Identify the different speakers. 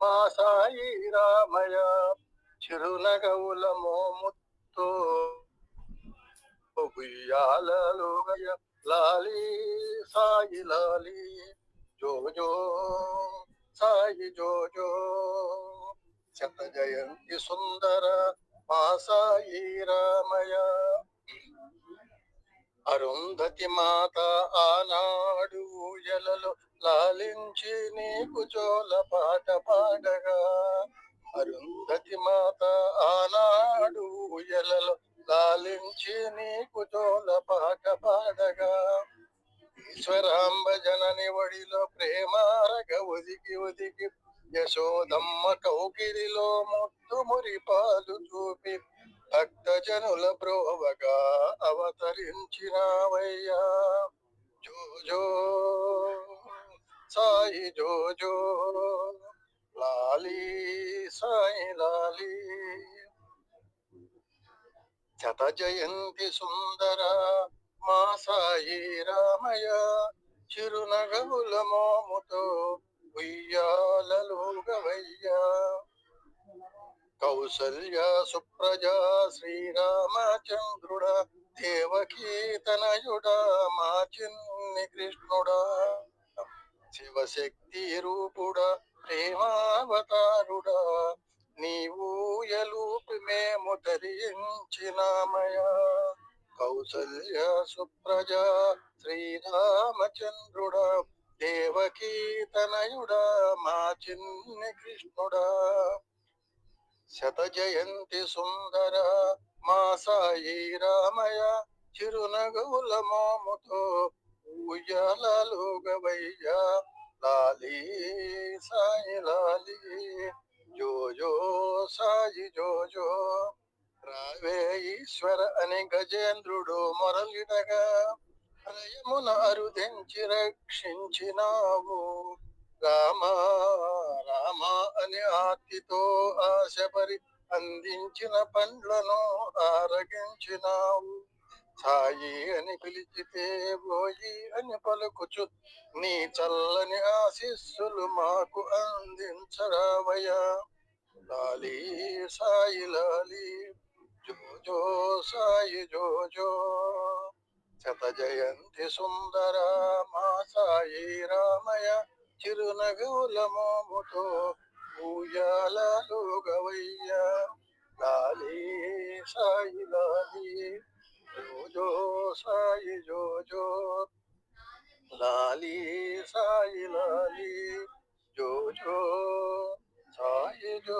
Speaker 1: మా సాయి రామయ చిరునగవుల మోముతో ఉయ్యాలలోగయ లాలి సాయి లాలి జోజో సాయి జోజో శత జయంతి సుందర మా సాయి రామయ అరుంధతి మాత ఆనాడు ఊయలలో లాలించి నీకు చోల పాట పాడగా. అరుంధతి మాత ఆనాడు ఎలలో లాలించి నీకు చోల పాట పాడగా. ఈశ్వరాంబ జనని ఒడిలో ప్రేమారగ ఒదిగి ఒదిగి యశోదమ్మ కౌకిరిలో ముత్తు మురిపాలు చూపి భక్తజనుల బ్రోవగా ప్రోవగా అవతరించినావయ్యా. జో జో. సాయి జో లాలి సాయి లాలి. శత జయంతి సుందర మా సాయి రామయ చిరునగముల మోముతో ఉయ్యాలలోగవయ్యా కౌసల్య సుప్రజ శ్రీరామచంద్రుడ దేవకీ మా చిన్ని కృష్ణుడా. శివశక్తి రూపుడా ప్రేమావతారుడా నీవు ఎలుపు మేము ధరించినామయా. కౌసల్య సుప్రజ శ్రీరామచంద్రుడా దేవకీ తనయుడా మా చిన్ని కృష్ణుడా. శత జయంతి సుందర మా సాయి రామయ చిరునగవుల మోముతో ఉయ్యాలలోగవయ్యా లాలి సాయి లాలి. జోజో సాయి జోజో రావే ఈశ్వర అని గజేంద్రుడు మొరలిడగా హృయమున అరుదించి రక్షించినావు. రామ రామ అని ఆర్తితో ఆశపరి అందించిన పండ్లను ఆరగించినావు. సాయి అని పిలిచితే బోయి అని పలుకుచు నీ చల్లని ఆశీస్సులు మాకు అందించరావయ్యా లాలి సాయి లాలి జో జో సాయి జోజో శత జయంతి సుందర మా సాయి రామయ చిరునగవుల మోముతో ఊయాలలో గవయ్యా లాలి సాయి లాలి जो साई जो जो लाली साई लाली जो जो साई जो